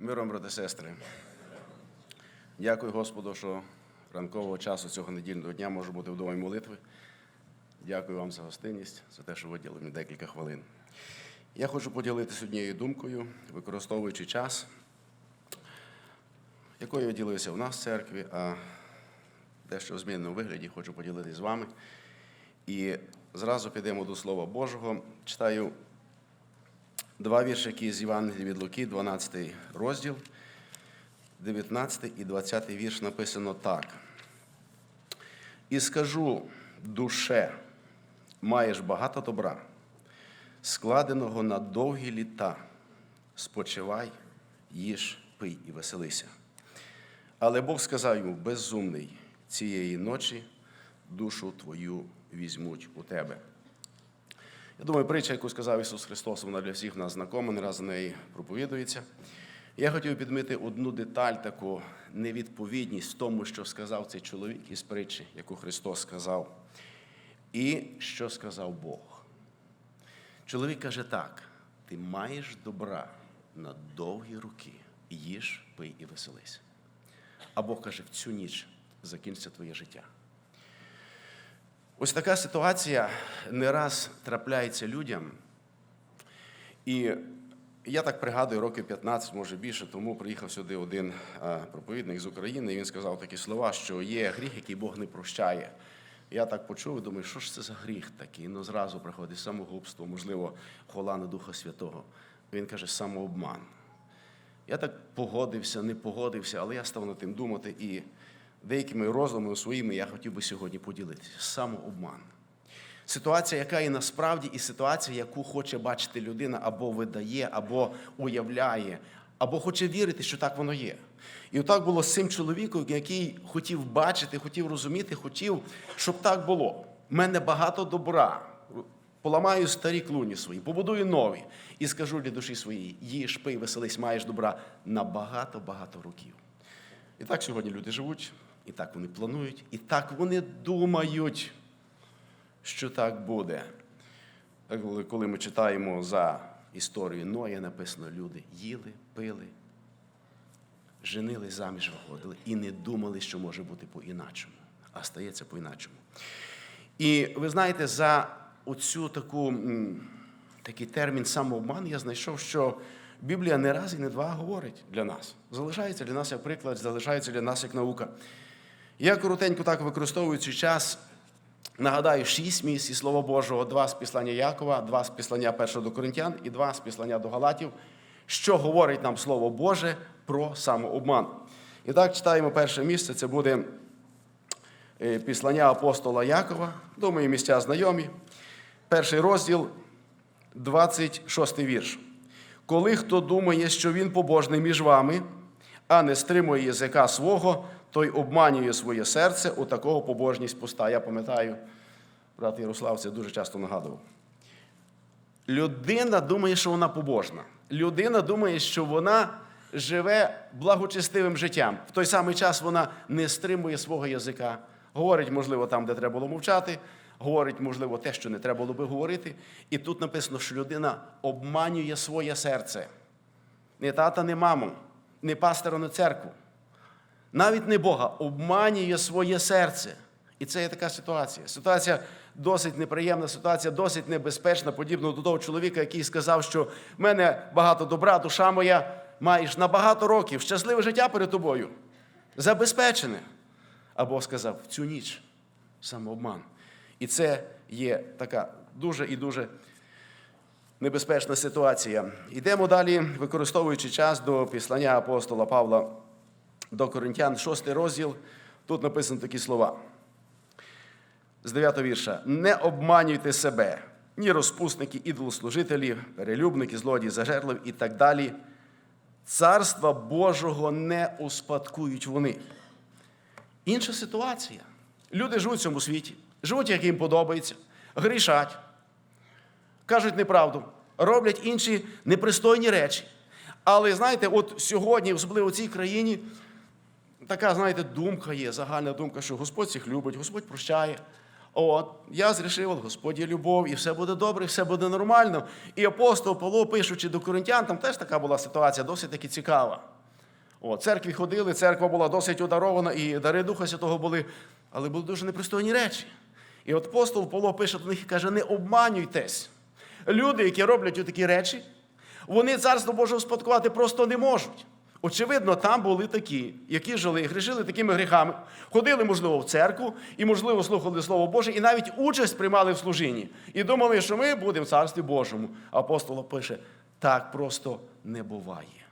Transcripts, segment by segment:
Миром, брати сестри. Дякую Господу, що ранкового часу цього недільного дня можу бути в домі молитви. Дякую вам за гостинність, за те, що виділили мені декілька хвилин. Я хочу поділитися однією думкою, використовуючи час, якою я ділився в нас в церкві, а дещо в змінному вигляді хочу поділитися з вами. І зразу підемо до Слова Божого. Читаю Два віршики з Євангелія від Луки, 12 розділ, 19 і 20 вірш написано так. І скажу, душе, маєш багато добра, складеного на довгі літа, спочивай, їж, пий і веселися. Але Бог сказав йому, безумний, цієї ночі душу твою візьмуть у тебе. Я думаю, притча, яку сказав Ісус Христос, вона для всіх нас знакома, не раз за неї проповідується. Я хотів підмити одну деталь, таку невідповідність в тому, що сказав цей чоловік із притчі, яку Христос сказав, і що сказав Бог. Чоловік каже так: ти маєш добра на довгі роки, їж, пий і веселися. А Бог каже, в цю ніч закінчиться твоє життя. Ось така ситуація не раз трапляється людям. І я так пригадую, років 15, може більше, тому приїхав сюди один проповідник з України, і він сказав такі слова, що є гріх, який Бог не прощає. Я так почув і думаю, що ж це за гріх такий? Ну, зразу приходить самогубство, можливо, хвала на Духа Святого. Він каже, самообман. Я так погодився, не погодився, але я став над тим думати і деякими роздумами своїми я хотів би сьогодні поділитися. Самообман. Ситуація, яка і насправді, і ситуація, яку хоче бачити людина, або видає, або уявляє, або хоче вірити, що так воно є. І отак було з цим чоловіком, який хотів бачити, хотів розуміти, хотів, щоб так було. У мене багато добра. Поламаю старі клуні свої, побудую нові і скажу для душі своїй: їж, пий, веселись, маєш добра на багато-багато років. І так сьогодні люди живуть, і так вони планують, і так вони думають, що так буде. Коли- ми читаємо за історію Ноя, написано, люди їли, пили, женили заміж виходили і не думали, що може бути по-іначому, а стається по-іначому. І ви знаєте, за оцю таку, такий термін самообман я знайшов, що Біблія не раз і не два говорить для нас. Залишається для нас як приклад, залишається для нас як наука. Я коротенько так використовуючи час, нагадаю, шість місць із Слова Божого, два з післання Якова, два з післання першого до Коринтян і два з післання до Галатів, що говорить нам Слово Боже про самообман. І так читаємо перше місце, це буде е, післання апостола Якова. Думаю, місця знайомі. Перший розділ, 26 вірш. Коли хто думає, що він побожний між вами, а не стримує язика свого, той обманює своє серце, у такого побожність пуста. Я пам'ятаю, брат Ярослав це дуже часто нагадував. Людина думає, що вона побожна. Людина думає, що вона живе благочестивим життям. В той самий час вона не стримує свого язика. Говорить, можливо, там, де треба було мовчати, говорить, можливо, те, що не треба було би говорити. І тут написано, що людина обманює своє серце. Не тата, не маму, не пастора, не церкву. Навіть не Бога, обманює своє серце. І це є така ситуація. Ситуація досить неприємна, ситуація досить небезпечна, подібно до того чоловіка, який сказав, що в мене багато добра, душа моя, маєш на багато років, щасливе життя перед тобою, забезпечене. А Бог сказав, в цю ніч самообман. І це є така дуже і дуже небезпечна ситуація. Йдемо далі, використовуючи час до післання апостола Павла до Коринтян, 6 розділ. Тут написано такі слова. З 9 вірша. Не обманюйте себе, ні розпусники, ідолослужителі, перелюбники, злодії, зажерливі і так далі. Царства Божого не успадкують вони. Інша ситуація. Люди живуть в цьому світі, живуть, як їм подобається, грішать, кажуть неправду, роблять інші непристойні речі. Але знаєте, от сьогодні, особливо в цій країні, така, знаєте, думка є, загальна думка, що Господь всіх любить, Господь прощає. От, я зрішив, от Господь є любов, і все буде добре, все буде нормально. І апостол Павло, пишучи до коринтян, там теж така була ситуація, досить таки цікава. О, церкві ходили, церква була досить ударована, і дари Духа Святого були, але були дуже непристойні речі. І от апостол Павло пише до них і каже: не обманюйтесь. Люди, які роблять такі речі, вони царство Боже успадкувати просто не можуть. Очевидно, там були такі, які жили, і грішили такими гріхами, ходили, можливо, в церкву і, можливо, слухали Слово Боже, і навіть участь приймали в служінні. І думали, що ми будемо в царстві Божому. Апостол пише: так просто не буває.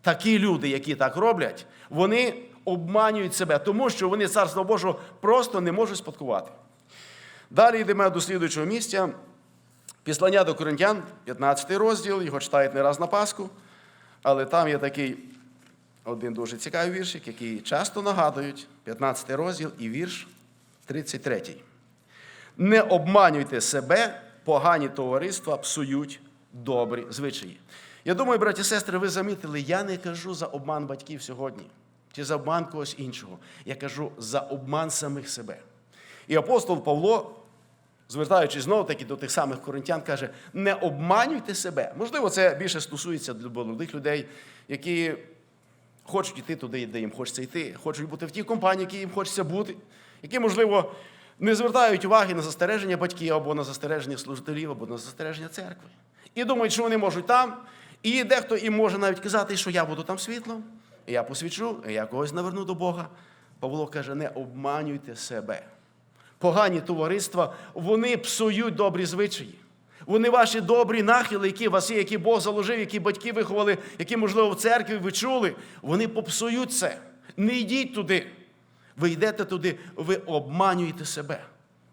Такі люди, які так роблять, вони обманюють себе, тому що вони царство Божого просто не можуть спадкувати. Далі йдемо до слідуючого місця. Післання до Коринтян, 15 розділ, його читають не раз на Пасху, але там є такий один дуже цікавий віршик, який часто нагадують, 15 розділ і вірш 33. Не обманюйте себе, погані товариства псують добрі звичаї. Я думаю, браті і сестри, ви замітили, я не кажу за обман батьків сьогодні, чи за обман когось іншого. Я кажу за обман самих себе. І апостол Павло, звертаючись знову таки до тих самих коринтян, каже: не обманюйте себе. Можливо, це більше стосується молодих людей, які хочуть йти туди, де їм хочеться йти, хочуть бути в тій компанії, які їм хочеться бути, які, можливо, не звертають уваги на застереження батьків або на застереження служителів, або на застереження церкви. І думають, що вони можуть там. І дехто їм може навіть казати, що я буду там світлом, я посвічу, я когось наверну до Бога. Павло каже: не обманюйте себе. Погані товариства, вони псують добрі звичаї. Вони ваші добрі нахили, які у вас є, які Бог заложив, які батьки виховали, які, можливо, в церкві ви чули, вони попсують це. Не йдіть туди. Ви йдете туди, ви обманюєте себе.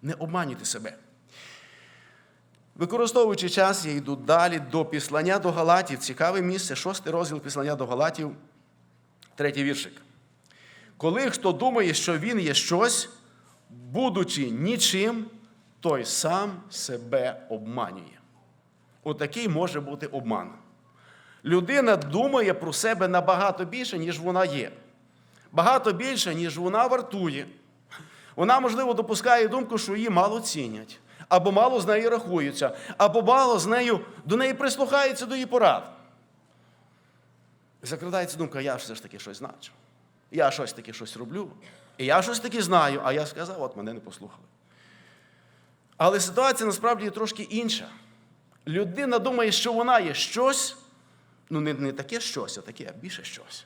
Не обманюйте себе. Використовуючи час, я йду далі до післання до Галатів. Цікаве місце, шостий розділ післання до Галатів, третій віршик. Коли хто думає, що він є щось, будучи нічим, той сам себе обманює. Отакий може бути обман. Людина думає про себе набагато більше, ніж вона є. Багато більше, ніж вона вартує. Вона, можливо, допускає думку, що її мало цінять, або мало з нею рахуються, або мало з нею до неї прислухаються до її порад. Закрадається думка, я все ж таки щось значу. Я щось таки щось роблю. І я щось таки знаю, а я сказав, от мене не послухали. Але ситуація насправді трошки інша. Людина думає, що вона є щось, ну не, не таке щось, а таке, а більше щось.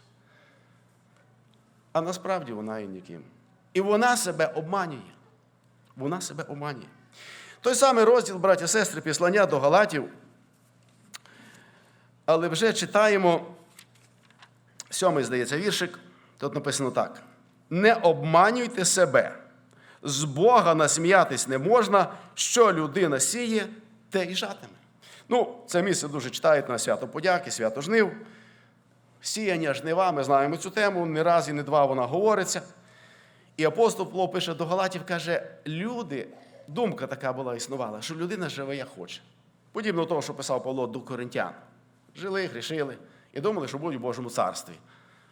А насправді вона є ніким. І вона себе обманює. Вона себе обманює. Той самий розділ, браті сестри, післання до Галатів. Але вже читаємо сьомий, здається, віршик. Тут написано так: не обманюйте себе. З Бога насміятись не можна, що людина сіє, те і жатиме. Ну, це місце дуже читають на свято подяки, свято жнив. Сіяння жнива, ми знаємо цю тему, не раз і не два вона говориться. І апостол Павло пише до Галатів, каже, люди, думка така була існувала, що людина живе як хоче. Подібно до того, що писав Павло до коринтян. Жили, грішили і думали, що будуть у Божому царстві.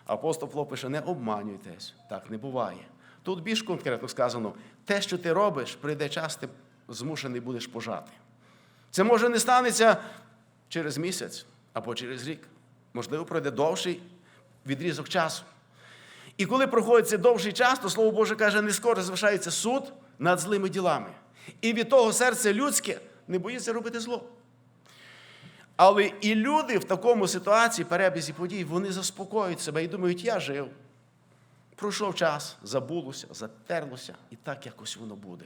Апостол Павло пише, не обманюйтесь, так не буває. Тут більш конкретно сказано, те, що ти робиш, прийде час, ти змушений будеш пожати. Це може не станеться через місяць або через рік. Можливо, пройде довший відрізок часу. І коли проходить цей довший час, то Слово Боже каже, не скоро залишається суд над злими ділами. І від того серце людське не боїться робити зло. Але і люди в такому ситуації, перебізі подій, вони заспокоюють себе і думають, я жив. Пройшов час, забулося, затерлося, і так якось воно буде.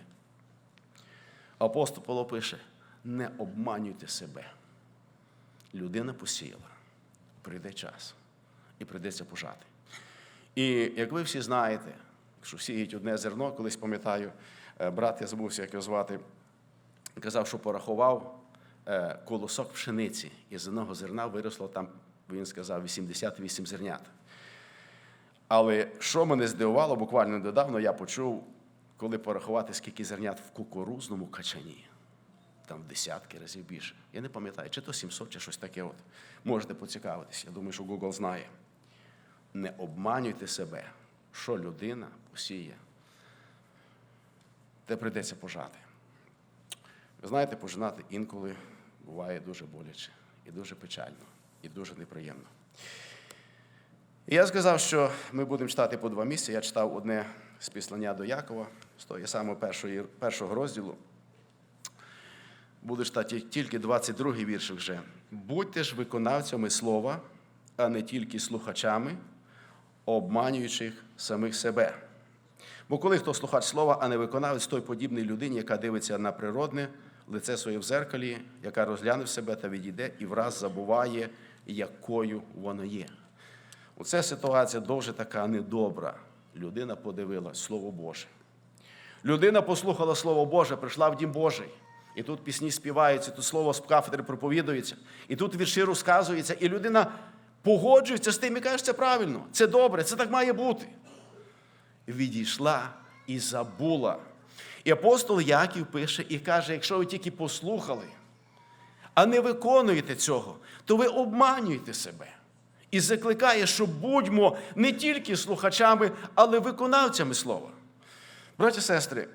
Апостол Павло пише: не обманюйте себе. Людина посіяла, прийде час, і прийдеться пожати. І як ви всі знаєте, що сіють одне зерно, колись пам'ятаю, е, брат, я забувся, як його звати, казав, що порахував колосок пшениці, і з одного зерна виросло там, він сказав, 88 зернят. Але що мене здивувало, буквально недавно я почув, коли порахувати, скільки зернят в кукурузному качані. Там в десятки разів більше. Я не пам'ятаю, чи то 700, чи щось таке. От. Можете поцікавитися. Я думаю, що Google знає. Не обманюйте себе, що людина посіє, те прийдеться пожати. Ви знаєте, пожинати інколи буває дуже боляче, і дуже печально, і дуже неприємно. І я сказав, що ми будемо читати по два місця. Я читав одне з післання до Якова, з того самого першої, першого розділу. Буду читати тільки 22-й вірш вже. Будьте ж виконавцями слова, а не тільки слухачами, обманюючих самих себе. Бо коли хто слухач слова, а не виконавець, той подібний людині, яка дивиться на природне лице своє в зеркалі, яка розгляне себе та відійде і враз забуває, якою воно є. Оце ситуація дуже така недобра. Людина подивилась Слово Боже. Людина послухала Слово Боже, прийшла в Дім Божий. І тут пісні співаються, тут слово з кафедри проповідується, і тут вірші розказуються, і людина погоджується з тим і каже, це правильно, це добре, це так має бути. Відійшла і забула. І апостол Яків пише і каже: якщо ви тільки послухали, а не виконуєте цього, то ви обманюєте себе. І закликає, що будьмо не тільки слухачами, але виконавцями слова. Браті і сестри,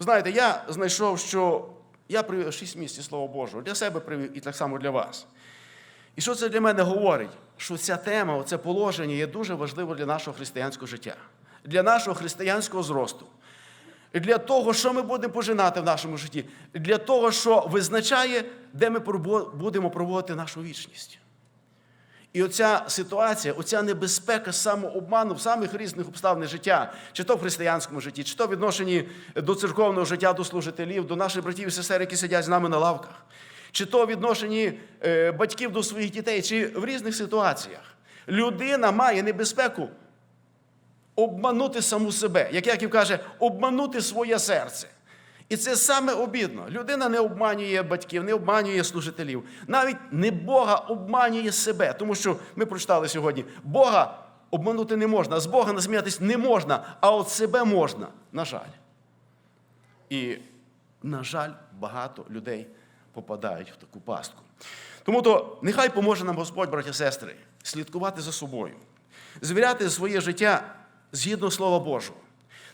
знаєте, я знайшов, що я привів шість місць Слова Божого. Для себе привів і так само для вас. І що це для мене говорить? Що ця тема, це положення є дуже важливо для нашого християнського життя, для нашого християнського зросту, для того, що ми будемо пожинати в нашому житті, для того, що визначає, де ми будемо проводити нашу вічність. І оця ситуація, оця небезпека самообману в самих різних обставинах життя, чи то в християнському житті, чи то в відношенні до церковного життя, до служителів, до наших братів і сестер, які сидять з нами на лавках, чи то в відношенні е, батьків до своїх дітей, чи в різних ситуаціях. Людина має небезпеку обманути саму себе. Як Яків каже, обманути своє серце. І це саме обідно. Людина не обманює батьків, не обманює служителів. Навіть не Бога обманює себе. Тому що ми прочитали сьогодні: Бога обманути не можна, з Бога насміятись не можна, а от себе можна, на жаль. І, на жаль, багато людей попадають в таку пастку. Тому то нехай поможе нам Господь, браті сестри, слідкувати за собою, звіряти своє життя згідно Слова Божого,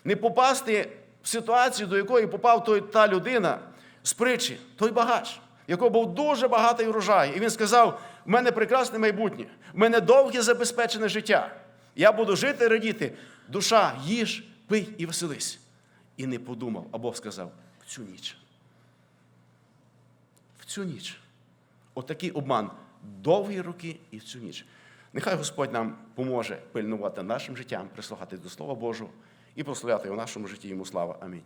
не попасти в ситуацію, до якої попав той, та людина з притчі, той багач, якого був дуже багатий урожай. І він сказав: в мене прекрасне майбутнє, в мене довге забезпечене життя. Я буду жити, радіти. Душа, їж, пий і веселись. І не подумав, а Бог сказав в цю ніч. В цю ніч. Отакий обман довгі роки і в цю ніч. Нехай Господь нам поможе пильнувати нашим життям, прислухати до Слова Божого і прославляти в нашому житті йому слава. Амінь.